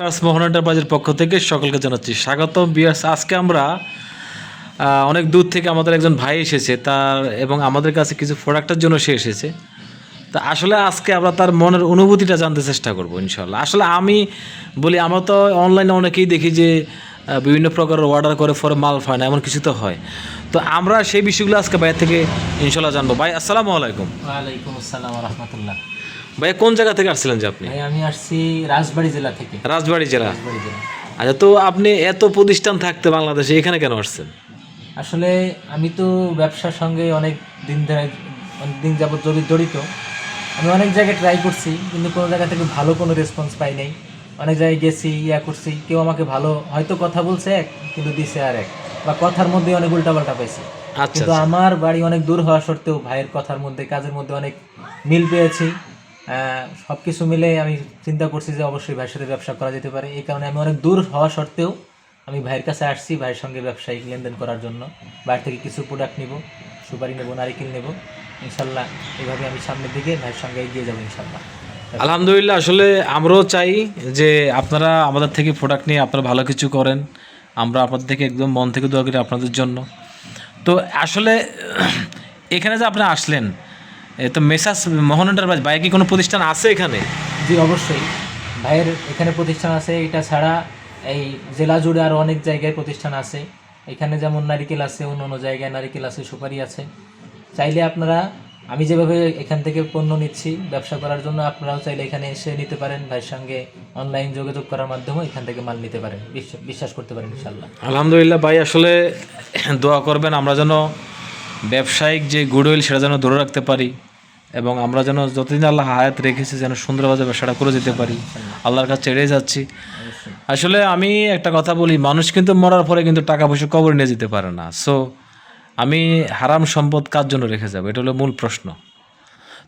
SARS মোহন এন্টারপ্রাইজের পক্ষ থেকে সকলকে জানাচ্ছি স্বাগতম। বিয়ার্স, আজকে আমরা অনেক দূর থেকে আমাদের একজন ভাই এসেছে, তার এবং আমাদের কাছে কিছু প্রোডাক্টের জন্য সে এসেছে। তা আসলে আজকে আমরা তার মনের অনুভূতিটা জানতে চেষ্টা করব ইনশাল্লাহ আসলে আমি বলি, আমরা তো অনলাইনে অনেকেই দেখি যে বিভিন্ন প্রকারের অর্ডার করে পরে মাল পায় না, এমন কিছু তো হয়। তো আমরা সেই বিষয়গুলো আজকে বাইরে থেকে ইনশাল্লাহ জানব। ভাই, আসসালামু আলাইকুম। ওয়ালাইকুম আসসালাম রহমতুল্লাহ। ভাই কোন জায়গা থেকে আসছিলেন যে আপনি? ভাই আমি আসছি রাজবাড়ি জেলা থেকে। রাজবাড়ি জেলা। আচ্ছা তো আপনি এত প্রতিষ্ঠান থাকতে বাংলাদেশে এখানে কেন আসছেন? আসলে আমি তো ব্যবসার সঙ্গে অনেক দিন ধরে অনেক দিন যাবত জড়ি- জড়িত। আমি অনেক জায়গায় ট্রাই করছি কিন্তু কোনো জায়গা থেকে ভালো কোনো রেসপন্স পাই নাই। অনেক জায়গায় গেছি ইয়া করছি কেউ আমাকে ভালো হয়তো কথা বলছে এক কিন্তু দিছে আর এক। বা কথার মধ্যে অনেক উল্টাপাল্টা পাইছি। আচ্ছা কিন্তু আমার বাড়ি অনেক দূর হওয়া সত্ত্বেও ভাইয়ের কথার মধ্যে কাজের মধ্যে অনেক মিল পেয়েছি। সব কিছু মিলে আমি চিন্তা করছি যে অবশ্যই ভাইয়ের সাথে ব্যবসা করা যেতে পারে। এই কারণে আমি অনেক দূর হওয়া সত্ত্বেও আমি ভাইয়ের কাছে আসছি ভাইয়ের সঙ্গে ব্যবসায়িক লেনদেন করার জন্য। বাইরে থেকে কিছু প্রোডাক্ট নিব, সুপারি নেব, নারিকেল নেব। ইনশাল্লাহ এইভাবে আমি সামনের দিকে ভাইয়ের সঙ্গে এগিয়ে যাব ইনশাল্লাহ। আলহামদুলিল্লাহ, আসলে আমরাও চাই যে আপনারা আমাদের থেকে প্রোডাক্ট নিয়ে আপনারা ভালো কিছু করেন। আমরা আপনাদের থেকে একদম মন থেকে দোয়া করি আপনাদের জন্য। তো আসলে এখানে যে আপনি আসলেন তো মেসাস মোহন এন্টারপ্রাইজ বাইরে কি কোনো প্রতিষ্ঠান আছে এখানে? জি অবশ্যই। ভাইয়ের এখানে প্রতিষ্ঠান আছে এটা ছাড়া এই জেলা জুড়ে আরও অনেক জায়গায় প্রতিষ্ঠান আছে। এখানে যেমন নারিকেল আছে অন্য অন্য জায়গায় নারিকেল আছে সুপারি আছে। চাইলে আপনারা আমি যেভাবে এখান থেকে পণ্য নিচ্ছি ব্যবসা করার জন্য আপনারাও চাইলে এখানে এসে নিতে পারেন। ভাইয়ের সঙ্গে অনলাইন যোগাযোগ করার মাধ্যমে এখান থেকে মাল নিতে পারেন। বিশ্বাস- বিশ্বাস করতে পারেন ইনশাল্লাহ আলহামদুলিল্লাহ ভাই আসলে দোয়া করবেন আমরা যেন ব্যবসায়িক যে গুডউইল সেটা যেন ধরে রাখতে পারি। এবং আমরা যেন যতদিন আল্লাহ হায়াত রেখেছি, যেন সুন্দরভাবে ব্যবসাটা করে যেতে পারি। আল্লাহর কাছে এড়িয়ে যাচ্ছি। আসলে আমি একটা কথা বলি, মানুষ কিন্তু মরার পরে কিন্তু টাকা পয়সা কবর নিয়ে যেতে পারে না। সো আমি হারাম সম্পদ কার জন্য রেখে যাব? এটা হলো মূল প্রশ্ন।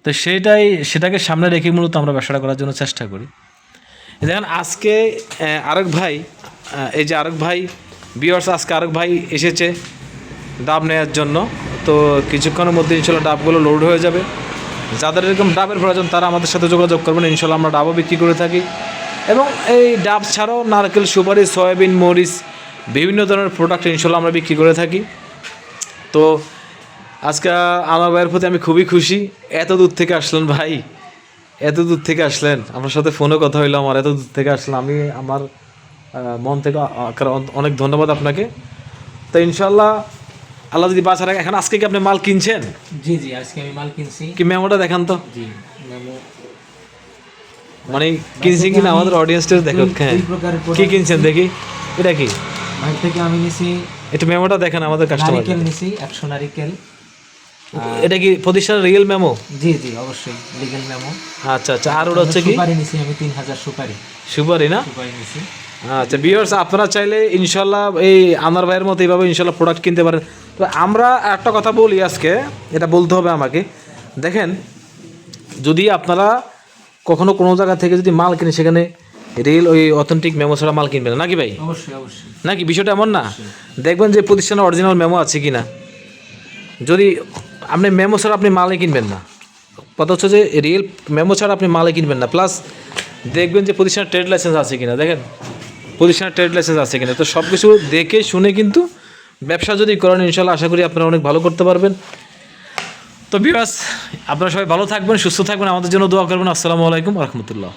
তো সেইটাই সেটাকে সামনে রেখে মূলত আমরা ব্যবসাটা করার জন্য চেষ্টা করি। দেখেন, আজকে আরেক ভাই এই যে আরেক ভাই বিয়ার্স আজকে আরেক ভাই এসেছে ডাব নেওয়ার জন্য। তো কিছুক্ষণের মধ্যে ইনশাল্লাহ ডাবগুলো লোড হয়ে যাবে। যাদের এরকম ডাবের প্রয়োজন, তারা আমাদের সাথে যোগাযোগ করবেন। ইনশাল্লাহ আমরা ডাবও বিক্রি করে থাকি। এবং এই ডাব ছাড়াও নারকেল, সুপারি, সয়াবিন, মরিচ, বিভিন্ন ধরনের প্রোডাক্ট ইনশাল্লাহ আমরা বিক্রি করে থাকি। তো আজকে আমার ভাইয়ের প্রতি আমি খুবই খুশি। এত দূর থেকে আসলেন ভাই। এত দূর থেকে আসলেন। আমার সাথে ফোনে কথা হইল, আমার এত দূর থেকে আসলেন। আমি আমার মন থেকে অনেক ধন্যবাদ আপনাকে। তো ইনশাল্লাহ আল্লাহ যদি বাঁচা রাখে এখন আজকে কি আপনি মাল কিনছেন? জি জি আজকে আমি মাল কিনছি। কি মেমোটা দেখান তো। জি মেমো মানে কিনছি কিনা? আমাদের অডিয়েন্সটা দেখো হ্যাঁ। কি কিনছেন দেখি? এটা কি? ভাই থেকে আমি নিছি একটু মেমোটা দেখেন আমাদের কাস্টমার নারিকেল নিছি একশো নারিকেল। এটা কি প্রতিষ্ঠানের রিয়েল মেমো জি জি অবশ্যই লিগেল মেমো আচ্ছা আচ্ছা আর ওটা হচ্ছে কি? সুপারি নিছি আমি তিন হাজার সুপারি। সুপারি না? সুপারি নিছি। আচ্ছা বিয়ার্স আপনারা চাইলে ইনশাল্লাহ এই আনার ভাইয়ের মতো এইভাবে ইনশাল্লাহ প্রোডাক্ট কিনতে পারেন। তো আমরা একটা কথা বলি আজকে এটা বলতে হবে আমাকে। দেখেন যদি আপনারা কখনো কোনো জায়গা থেকে যদি মাল কিনে সেখানে রিয়েল ওই অথেন্টিক মেমো ছাড়া মাল কিনবেন নাকি ভাই? অবশ্যই অবশ্যই। নাকি? বিষয়টা এমন না? দেখবেন যে প্রতিষ্ঠানে অরিজিনাল মেমো আছে কি না যদি আপনি মেমো ছাড়া আপনি মালে কিনবেন না। কথা হচ্ছে যে রিয়েল মেমো ছাড়া আপনি মালে কিনবেন না। প্লাস দেখবেন যে প্রতিষ্ঠানের ট্রেড লাইসেন্স আছে কিনা। দেখেন প্রতিষ্ঠানের ট্রেড লাইসেন্স আছে কিনা। তো সব কিছু দেখে শুনে কিন্তু ব্যবসা যদি করেন, ইনশাল্লাহ আশা করি আপনারা অনেক ভালো করতে পারবেন। তো বিবাস আপনারা সবাই ভালো থাকবেন, সুস্থ থাকবেন। আমাদের জন্য দোয়া করবেন। আসসালামু আলাইকুম রহমতুল্লাহ।